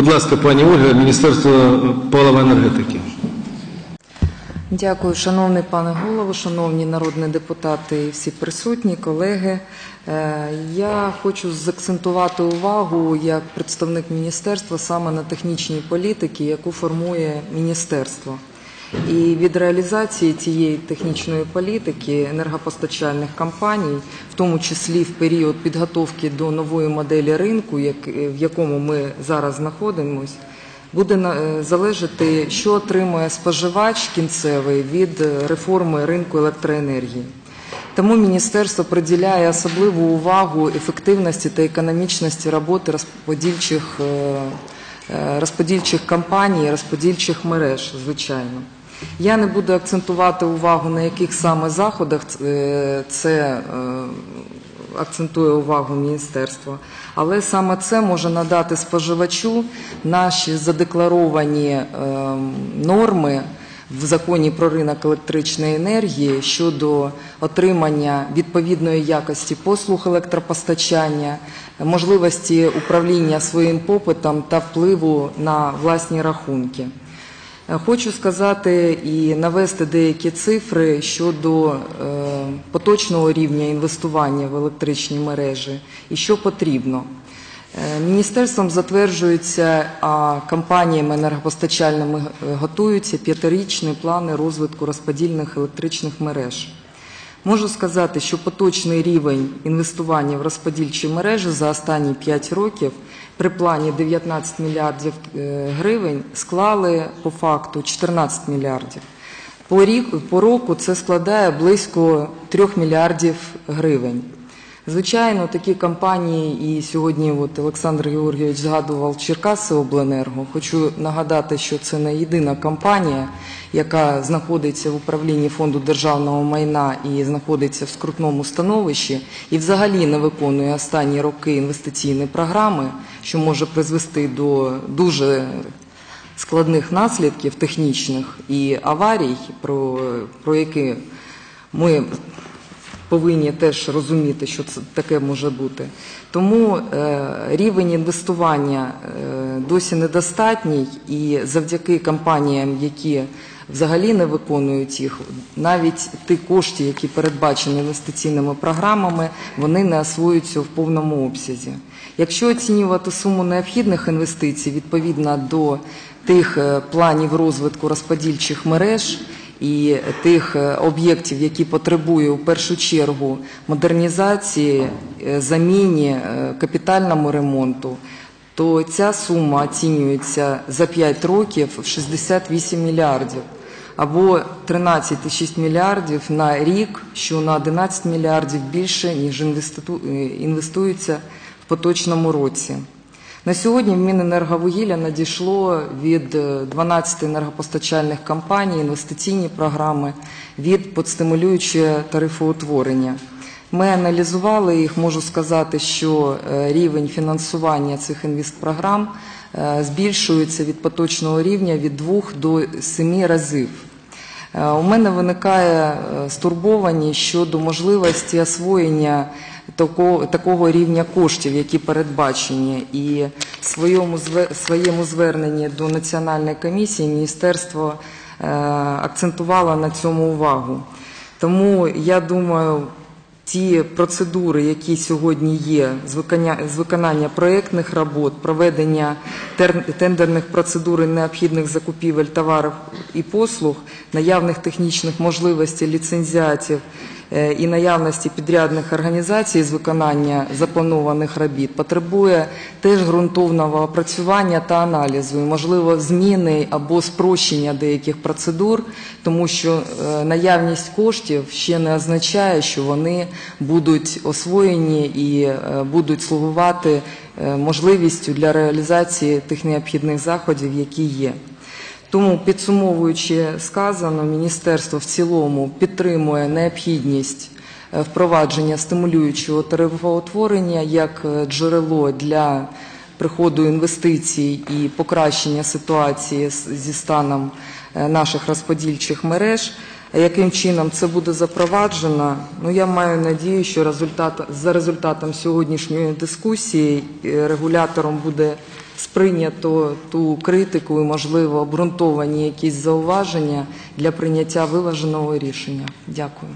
Будь ласка, пані Ольга, Міністерство палива енергетики. Дякую, шановний пане голово, шановні народні депутати і всі присутні, колеги. Е, Я хочу закцентувати увагу як представник міністерства саме на технічній політиці, яку формує міністерство. І від реалізації цієї технічної політики енергопостачальних компаній, в тому числі в період підготовки до нової моделі ринку, в якому ми зараз знаходимося, буде е, залежати, що отримує споживач кінцевий від реформи ринку електроенергії. Тому міністерство приділяє особливу увагу ефективності та економічності роботи розподільчих, е, е, розподільчих компаній, розподільчих мереж, звичайно. Я не буду акцентувати увагу на яких саме заходах е, це е, акцентує увагу міністерство, але саме це може надати споживачу наші задекларовані е, норми в законі про ринок електричної енергії щодо отримання відповідної якості послуг електропостачання, можливості управління своїм попитом та впливу на власні рахунки. Е, Хочу сказати і навести деякі цифри щодо е, поточного рівня інвестування в електричні мережі і що потрібно. Е, Міністерством затверджуються, а компаніями енергопостачальними е, готуються п'ятирічні плани розвитку розподільних електричних мереж. Можу сказати, що поточний рівень інвестування в розподільчі мережі за останні 5 років при плані 19 мільярдів е, гривень склали по факту 14 мільярдів. По, рік, по року це складає близько 3 мільярдів гривень. Звичайно, такі компанії, і сьогодні от Олександр Георгійович згадував Черкаси Обленерго. Хочу нагадати, що це не єдина компанія, яка знаходиться в управлінні фонду державного майна і знаходиться в скрутному становищі, і взагалі не виконує останні роки інвестиційні програми, що може призвести до дуже складних наслідків технічних і аварій, про, про які ми повинні теж розуміти, що це таке може бути. Тому е, рівень інвестування е, досі недостатній, і завдяки компаніям, які взагалі не виконують їх, навіть ті кошти, які передбачені інвестиційними програмами, вони не освоюються в повному обсязі. Якщо оцінювати суму необхідних інвестицій відповідно до тих е, планів розвитку розподільчих мереж, і тих е, об'єктів, які потребують у першу чергу модернізації, е, заміні, е, капітальному ремонту, то ця сума оцінюється за 5 років в 68 мільярдів або 13,6 мільярдів на рік, що на 11 мільярдів більше, ніж інвестується в поточному році. На сьогодні в Міненерговугілля надійшло від е, 12 енергопостачальних компаній інвестиційні програми від підстимулюючого тарифоутворення. Ми аналізували їх, можу сказати, що е, рівень фінансування цих інвестпрограм е, збільшується від поточного рівня від 2 до 7 разів. Е, У мене виникає е, стурбованість щодо можливості освоєння такого, такого рівня коштів, які передбачені. І в своєму, своєму зверненні до Національної комісії міністерство е, акцентувало на цьому увагу. Тому я думаю, ті процедури, які сьогодні є з виконання, з виконання проєктних робот, проведення тендерних процедур необхідних закупівель товарів і послуг, наявних технічних можливостей ліцензіатів і наявності підрядних організацій з виконання запланованих робіт, потребує теж ґрунтовного опрацювання та аналізу, можливо, зміни або спрощення деяких процедур, тому що е, наявність коштів ще не означає, що вони будуть освоєні і е, будуть слугувати е, можливістю для реалізації тих необхідних заходів, які є. Тому, підсумовуючи сказано, міністерство в цілому підтримує необхідність е, впровадження стимулюючого тарифоутворення як е, джерело для приходу інвестицій і покращення ситуації зі станом е, наших розподільчих мереж. Яким чином це буде запроваджено? Ну я маю надію, що результат за результатом сьогоднішньої дискусії регулятором буде сприйнято ту критику і, можливо, обґрунтовані якісь зауваження для прийняття виваженого рішення. Дякую.